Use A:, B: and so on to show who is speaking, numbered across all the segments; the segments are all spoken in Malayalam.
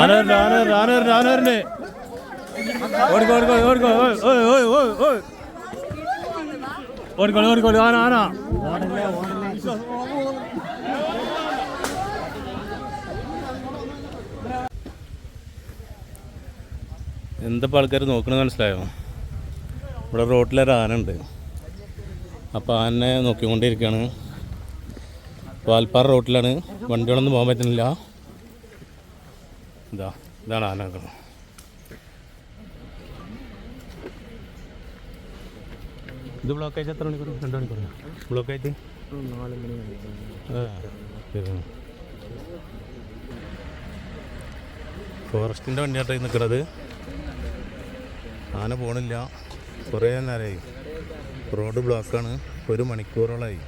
A: ആനവരുണ്ട് ആനവരുണ്ട് ആനവരുണ്ട് ആനവരുണ്ട് ഓടിക്കോ ഓടിക്കോ ഓടിക്കോ ഓടിക്കോ ഓടിക്കോളി ആന ആന. എന്തപ്പോൾ ആൾക്കാർ നോക്കണമെന്ന് മനസ്സിലായോ? ഇവിടെ റോട്ടിലൊരു ആന ഉണ്ട്. അപ്പോൾ ആനനെ നോക്കിക്കൊണ്ടിരിക്കുകയാണ് വാൽപ്പാറ റോട്ടിലാണ്. വണ്ടികളൊന്നും പോകാൻ പറ്റുന്നില്ല. ഇതാ ഇതാണ് ആന നിൽക്കുന്നത് ഇത് ബ്ലോക്ക് ആയിട്ട് എത്ര മണിക്കൂർ? രണ്ട് മണിക്കൂർ. ബ്ലോക്ക് ആയിട്ട്? ആ, ശരി. ഫോറസ്റ്റിന്റെ വണ്ടിയാട്ടായി നിൽക്കുന്നത് ആന പോണില്ല. കുറേ നേരമായി റോഡ് ബ്ലോക്കാണ് ഒരു മണിക്കൂറോളമായി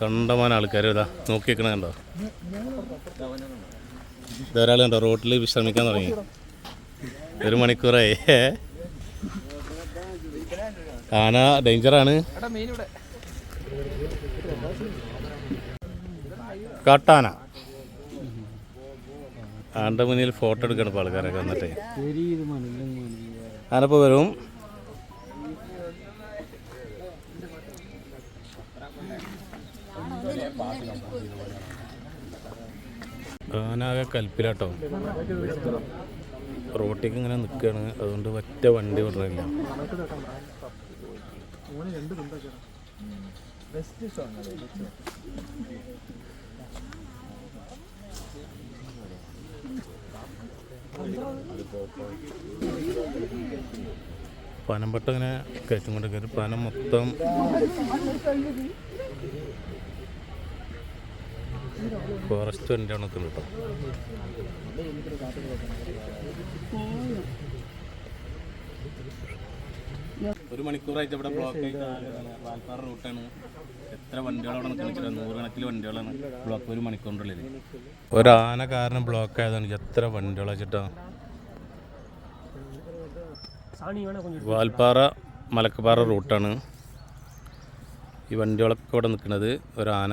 A: കണ്ടമാന ആൾക്കാർ ഇതാ നോക്കിയേക്കണേ കണ്ടോ? ഇതൊരാൾ കണ്ടോ റോട്ടിൽ വിശ്രമിക്കാൻ തുടങ്ങി. ഒരു മണിക്കൂറായി. ആന ഡേഞ്ചറാണ് കാട്ടാന. ആന്റെ മുന്നിൽ ഫോട്ടോ എടുക്കണം ഇപ്പോൾ ആൾക്കാരൊക്കെ വന്നിട്ട്. ആനപ്പോൾ വരും. ആനാകെ കൽപ്പിലാട്ടോ. റോട്ടിക്ക് ഇങ്ങനെ നിൽക്കുകയാണ് അതുകൊണ്ട് ഒറ്റ വണ്ടി വിടുന്നില്ല പനമ്പട്ട ഇങ്ങനെ കയറ്റും കൊണ്ട് പനം മൊത്തം ഫോറസ്റ്റ് ആണ് നിൽക്കുന്നത് കേട്ടോ. ഒരു മണിക്കൂറായിട്ട് ഇവിടെ ബ്ലോക്ക് വാൽപ്പാറ റൂട്ടാണ് എത്ര വണ്ടികളാണ് അവിടെ നൂറുകണക്കിന് വണ്ടികളാണ് ബ്ലോക്ക് ഒരു മണിക്കൂറിനുള്ളിൽ ഒരാന കാരണം ബ്ലോക്ക് ആയതാണ് എത്ര വണ്ടികളാ ചേട്ടാ വാൽപ്പാറ മലക്കപ്പാറ റൂട്ടാണ് ഈ വണ്ടികളൊക്കെ ഇവിടെ നിൽക്കുന്നത് ഒരാന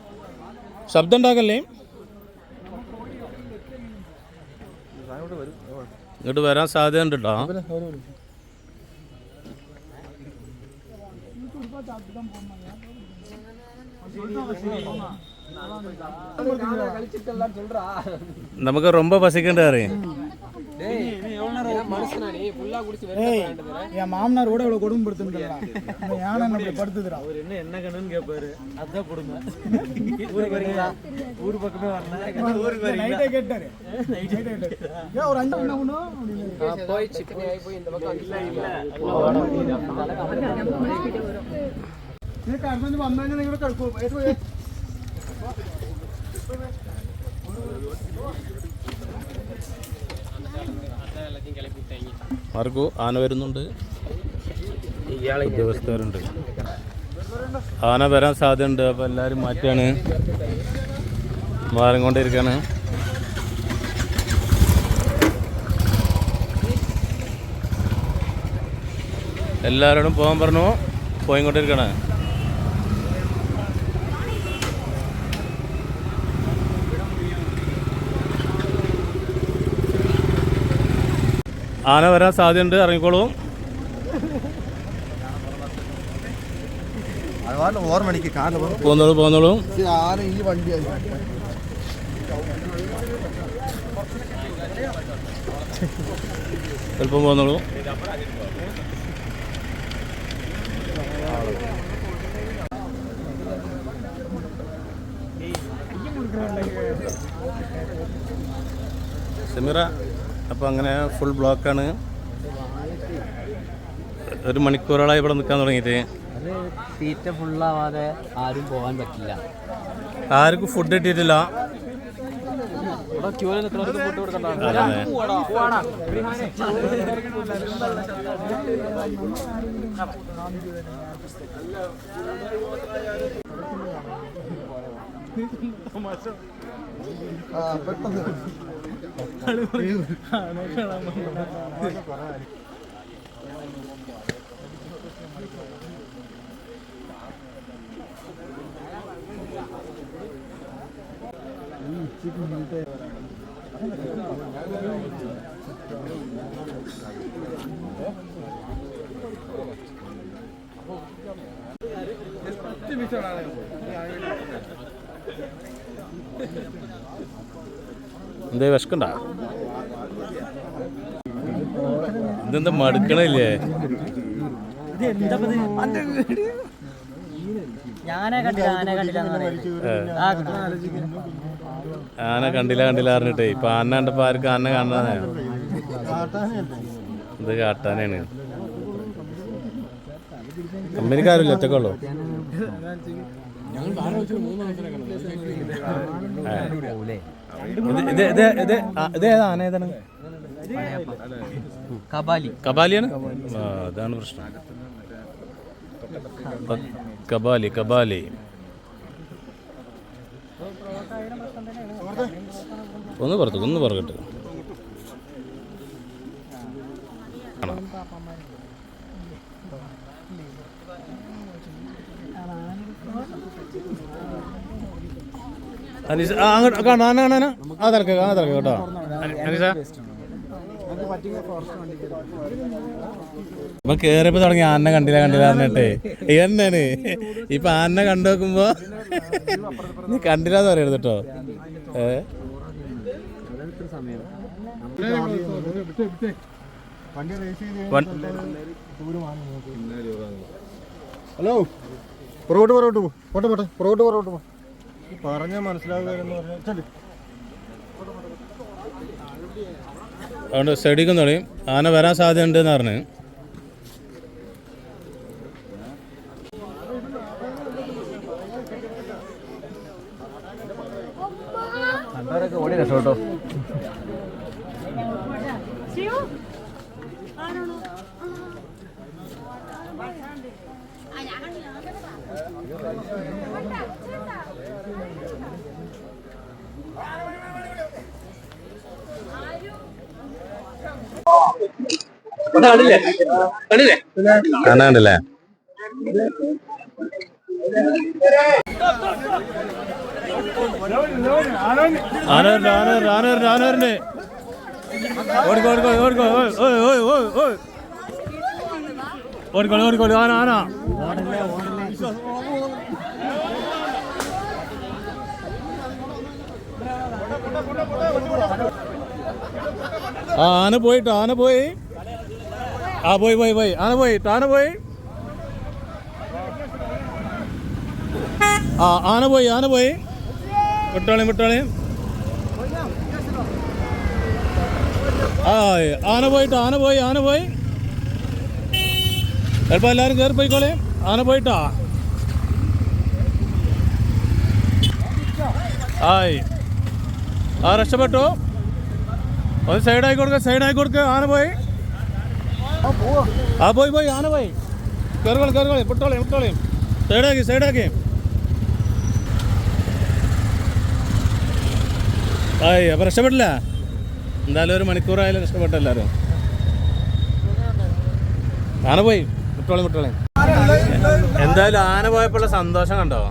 A: ശബ്ദം ഉണ്ടാക്കല്ലേ ഇങ്ങോട്ട് വരാൻ സാധ്യത ഉണ്ട് കേട്ടോ നമുക്ക് ரொம்ப
B: என் மாமனார் கூட இவ்வளவு கொடுமைப்படுத்துறா இந்த யானை நம்ம படுத்துதுடா.
C: அவர் என்ன என்ன கண்ணுன்னு கேட்பாரு அதான் கொடுமை. ஊருக்கு வரீங்களா? ஊர் பக்கமே வரல. ஊருக்கு
B: நைட்டே கேட்டாரு. நைட்டே கேட்டாரு. ஏன் ஒரு அஞ்சு என்ன பண்ணும் போய் சிக்கனே ஆகி போய் இந்த பக்கம் இல்ல இல்ல. இருக்காரு கொஞ்சம் வந்தாங்க கூட கடுப்பு.
A: മാർക്കു ആന വരുന്നുണ്ട്. ഉദ്യോഗസ്ഥരുണ്ട്. ആന വരാൻ സാധ്യതയുണ്ട്. അപ്പോൾ എല്ലാവരും മാറും കൊണ്ടിരിക്കുകയാണ് എല്ലാവരോടും പോകാൻ പറഞ്ഞു. പോയിക്കൊണ്ടിരിക്കണേ. ആന വരാൻ സാധ്യതയുണ്ട് ഇറങ്ങിക്കോളൂ. പോന്നോളൂ പോന്നോളൂ.
B: ആന
A: ചിലപ്പം പോന്നോളൂ. സമീറ അപ്പോൾ അങ്ങനെ ഫുൾ ബ്ലോക്കാണ് ഒരു മണിക്കൂറോളായി ഇവിടെ നിൽക്കാൻ തുടങ്ങിയിട്ട്.
D: സീറ്റ് ഫുൾ ഫുള്ളാവാതെ ആരും പോകാൻ പറ്റില്ല.
A: ആർക്കും ഫുഡ് കിട്ടിയിട്ടില്ല. പത്ത് മിനിറ്റാണ് എന്തേ വിശക്കണ്ട? ഇതെന്താ മടുക്കണില്ലേ?
C: ആനെ കണ്ടില്ല
A: കണ്ടില്ല കണ്ടില്ല പറഞ്ഞിട്ടേ ഇപ്പൊ ആന കണ്ടപ്പോ ആർക്ക് ആന കാണാനാ ഇത് കാട്ടാനാണ്. കമ്പനിക്കാരില്ല ഒറ്റക്കുള്ളൂ ഇത് കബാലിയാണ്? അതാണ് പ്രശ്നം. കബാലി കബാലി. ഒന്ന് പറഞ്ഞു ഒന്ന് പുറകട്ട്. ആണോ? അനീഷ കേറിയപ്പോ തുടങ്ങി ആന കണ്ടില്ല കണ്ടില്ല പറഞ്ഞിട്ടേ. എന്നാണ് ഇപ്പൊ ആന കണ്ടു നോക്കുമ്പോ നീ കണ്ടില്ലാന്ന് പറയരുത് കേട്ടോ.
B: ഹലോ. പുറകോട്ട് പുറകോട്ട് പോട്ടെ പോട്ടെ. പുറകോട്ട് പുറകോട്ട് പോ. പറഞ്ഞാൽ മനസ്സിലാവുക
A: അതുകൊണ്ട് സ്റ്റഡിക്കും തുടങ്ങി. ആന വരാൻ സാധ്യതയുണ്ട് എന്ന് പറഞ്ഞു
C: ഓടി രക്ഷപ്പെട്ടോ
A: ആന കണ്ടില്ലേ ആന വരണ്ട ആന വരണ്ട ആന വരണ്ട ആന വരണ്ടേ ഓടിക്കോ ഓടിക്കോ ഓടിക്കോ ഓയ് ഓയ് ഓയ് ഓയ്. ഓടിക്കോളി ഓടിക്കോളി ആന ആന. ആന പോയിട്ടോ ആന പോയി. ആ പോയി പോയി പോയി. ആന പോയി ആന പോയി. ആ ആന പോയി ആന പോയി. വിട്ടോളി വിട്ടോളി. ആ ആന പോയിട്ടോ ആന പോയി ആന പോയി. ചിലപ്പോൾ എല്ലാവരും കയറി പോയിക്കോളെ ആന പോയിട്ടാ. ആയി. ആ രക്ഷപ്പെട്ടു. ഒന്ന് സൈഡായി കൊടുക്ക സൈഡായി കൊടുക്ക. ആന പോയി. ആ പോയി പോയി. ആന പോയി. കയറുകളി കയറുകളി വിട്ടോളി വിട്ടോളി സൈഡാക്കി സൈഡാക്കി ആയി അപ്പം രക്ഷപ്പെട്ടില്ല? എന്തായാലും ഒരു മണിക്കൂറായാലും രക്ഷപ്പെട്ട എല്ലാവരും ആന പോയി. വിട്ടോളി വിട്ടോളി എന്തായാലും ആന പോയപ്പോഴുള്ള സന്തോഷം കണ്ടോ?